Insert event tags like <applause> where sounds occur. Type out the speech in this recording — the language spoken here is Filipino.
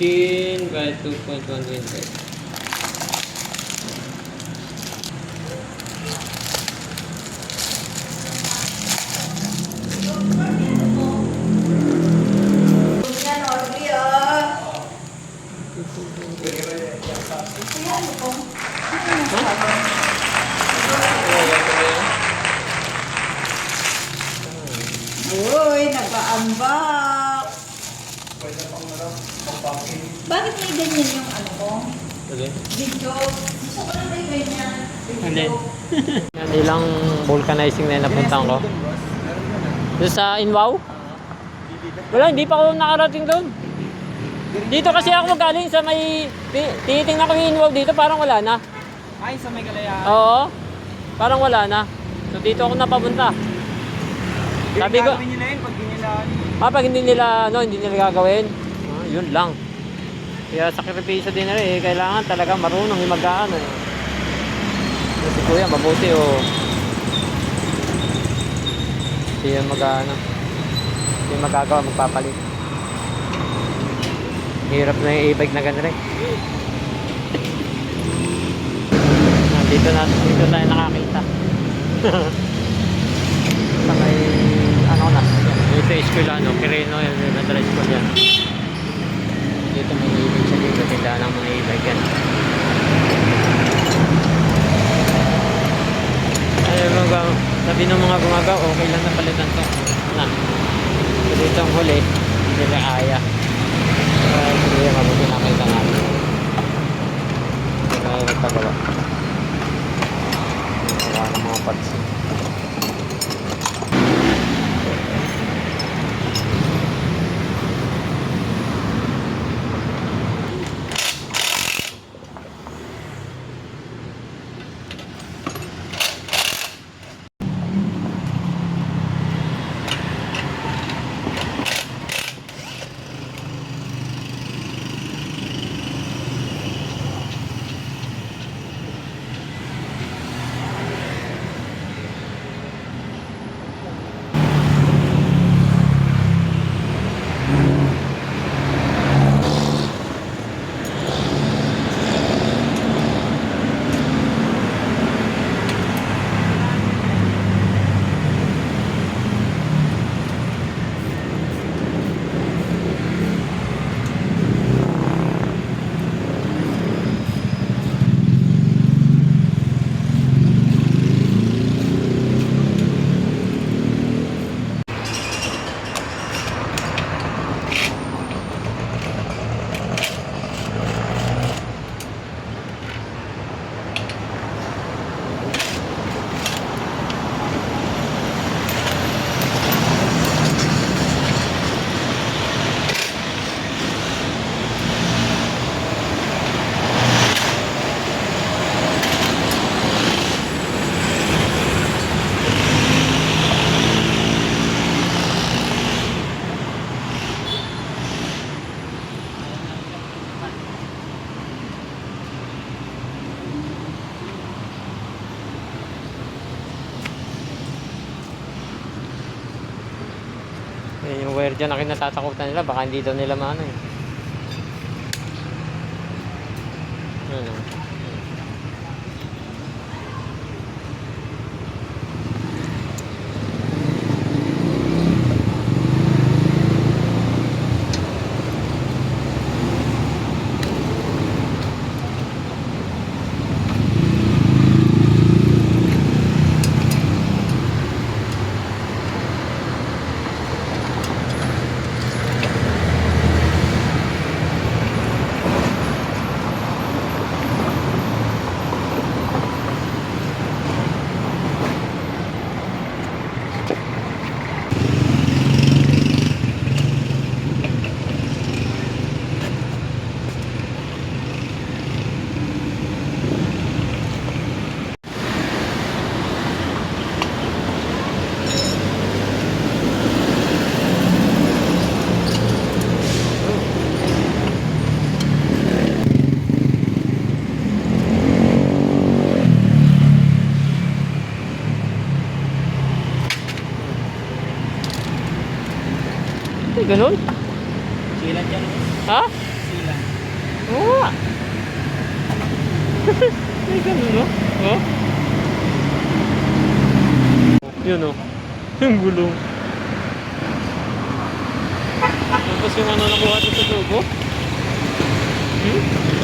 15 by 2.125. Yan, Audrey, ah. Ayan, oh. Uy, nag-aambak. Bakit may ganyan yung ano ko? Video. Gusto ko na may ganyan. Hindi. <laughs> Yan ilang vulcanizing na napuntahan ko. Doon sa Inwaw? Wala, hindi pa ako nakarating doon. Dito kasi ako galing sa may... ti- Tinitingnan ko yung Inwaw dito, parang wala na. Ay, sa may kalayaan. Oo. Parang wala na. So dito ako napapunta. Sabi ko, Gagawin nila yun pag di nila... ah, pag hindi nila, ano, hindi nila gagawin, ah, yun lang. Kaya sakripisyo din rin, eh, kailangan talaga marunong yung mag-ano. Eh. Si kuya, mabuti. Oh. Hindi yan mag-ano. Hindi magagawa, magpapalit. Hirap na yung e-bike na ganun eh. Dito na, dito tayo nakakita. <laughs> sa may ano na dito school ano Quirino yung elementary school yan dito may ibig sa dito tindahan ng mga ibig yan. Ay mga sabi ng mga gumagaw okay lang na palitan to. Na dito ang huli hindi nila kaya. Kaya hindi mabuti nakita natin Wire dyan na kinatatakutan nila, baka hindi daw nila maano eh. Ano? Ganun? Silat yan. Ha? Silat. Oo nga. <laughs> May ganun, no? Oh? Yun, oh. Yung gulong. Tapos yung ano nakuha sa tubo. Hmm?